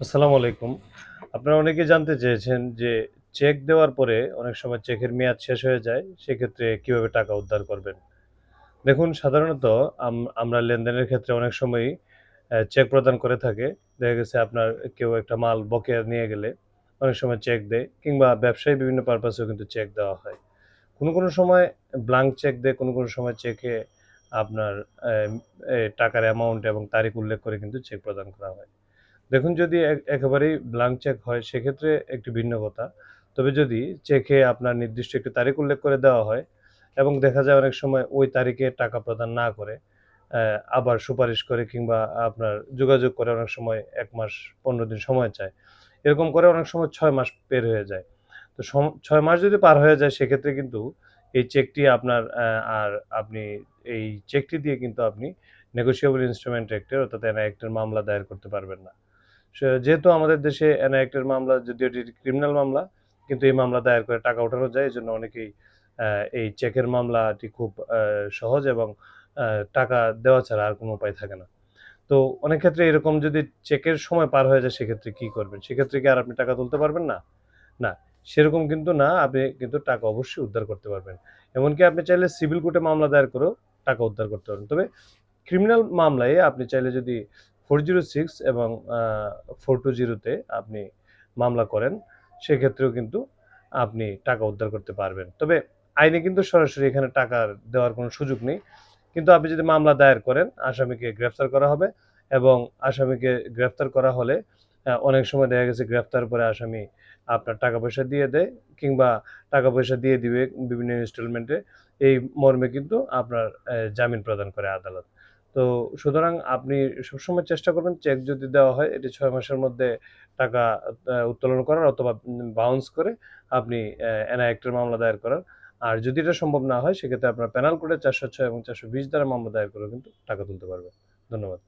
আসসালামু আলাইকুম। আপনারা অনেকেই জানতে চেয়েছেন যে চেক দেওয়ার পরে অনেক সময় চেকের মেয়াদ শেষ হয়ে যায়। সেক্ষেত্রে কীভাবে টাকা উদ্ধার করবেন? দেখুন সাধারণত আম আমরা লেনদেনের ক্ষেত্রে অনেক সময়ই চেক প্রদান করে থাকে। দেখা গেছে আপনার কেউ একটা মাল বকেয়া নিয়ে গেলে অনেক সময় চেক দেয় কিংবা ব্যবসায়ী বিভিন্ন পারপাসেও কিন্তু চেক দেওয়া হয়। কোনো, কোনো সময় ব্লাঙ্ক চেক দেয়, কোনো, কোনো সময় চেকে আপনার টাকার অ্যামাউন্ট এবং তারিখ উল্লেখ করে কিন্তু চেক প্রদান করা হয়। দেখুন, যদি এক একেবারেই ব্লাঙ্ক চেক হয়, সেক্ষেত্রে একটি ভিন্ন কথা। তবে যদি চেকে আপনার নির্দিষ্ট একটি তারিখ উল্লেখ করে দেওয়া হয় এবং দেখা যায় অনেক সময় ওই তারিখে টাকা প্রদান না করে আবার সুপারিশ করে কিংবা আপনার যোগাযোগ করে অনেক সময় এক মাস ১৫ দিন সময় চায়। এরকম করে অনেক সময় ছয় মাস পের হয়ে যায়। তো ৬ মাস যদি পার হয়ে যায়, সেক্ষেত্রে কিন্তু এই চেকটি আপনার আর আপনি এই চেকটি দিয়ে কিন্তু আপনি নেগোশিয়েবল ইন্সট্রুমেন্ট অ্যাক্ট এর, অর্থাৎ এনআই অ্যাক্ট এর মামলা দায়ের করতে পারবেন না। যেহেতু আমাদের দেশে এনআই অ্যাক্ট মামলা যদিও এটি ক্রিমিনাল মামলা, কিন্তু এই মামলা দায়ের করে টাকা ওঠানো যায়। এই জন্য অনেকেই এই চেকের মামলাটি খুব সহজ এবং টাকা দেওয়া ছাড়া আর কোনো উপায় থাকে না। তো অনেক ক্ষেত্রে এরকম যদি চেকের সময় পার হয়ে যায় সেক্ষেত্রে কি করবেন? সেক্ষেত্রে কি আর আপনি টাকা তুলতে পারবেন না? না, সেরকম কিন্তু না। আপনি কিন্তু টাকা অবশ্যই উদ্ধার করতে পারবেন। এমনকি আপনি চাইলে সিভিল কোর্টে মামলা দায়ের করেও টাকা উদ্ধার করতে পারবেন। তবে ক্রিমিনাল মামলায় আপনি চাইলে যদি 406 এবং ফোর টু জিরোতে আপনি মামলা করেন, সেক্ষেত্রেও কিন্তু আপনি টাকা উদ্ধার করতে পারবেন। তবে আইনে কিন্তু সরাসরি এখানে টাকা দেওয়ার কোনো সুযোগ নেই। কিন্তু আপনি যদি মামলা দায়ের করেন, আসামিকে গ্রেফতার করা হবে এবং আসামিকে গ্রেফতার করা হলে অনেক সময় দেখা গেছে গ্রেফতার পরে আসামি আপনার টাকা-পয়সা দিয়ে দেয় কিংবা টাকা-পয়সা দিয়ে দিবে বিভিন্ন ইনস্টলমেন্টে। এই মর্মে কিন্তু আপনার জামিন প্রদান করে আদালত। তো সুতরাং আপনি সবসময় চেষ্টা করবেন চেক যদি দেওয়া হয়, এটি ছয় মাসের মধ্যে টাকা উত্তোলন করার অথবা বাউন্স করে আপনি অ্যা এনআই অ্যাক্ট এর মামলা দায়ের করার। আর যদি এটা সম্ভব না হয়, সেক্ষেত্রে আপনার পেনাল কোডের ৪০৬ এবং চারশো বিশ দ্বারা মামলা দায়ের করে কিন্তু টাকা তুলতে পারবেন। ধন্যবাদ।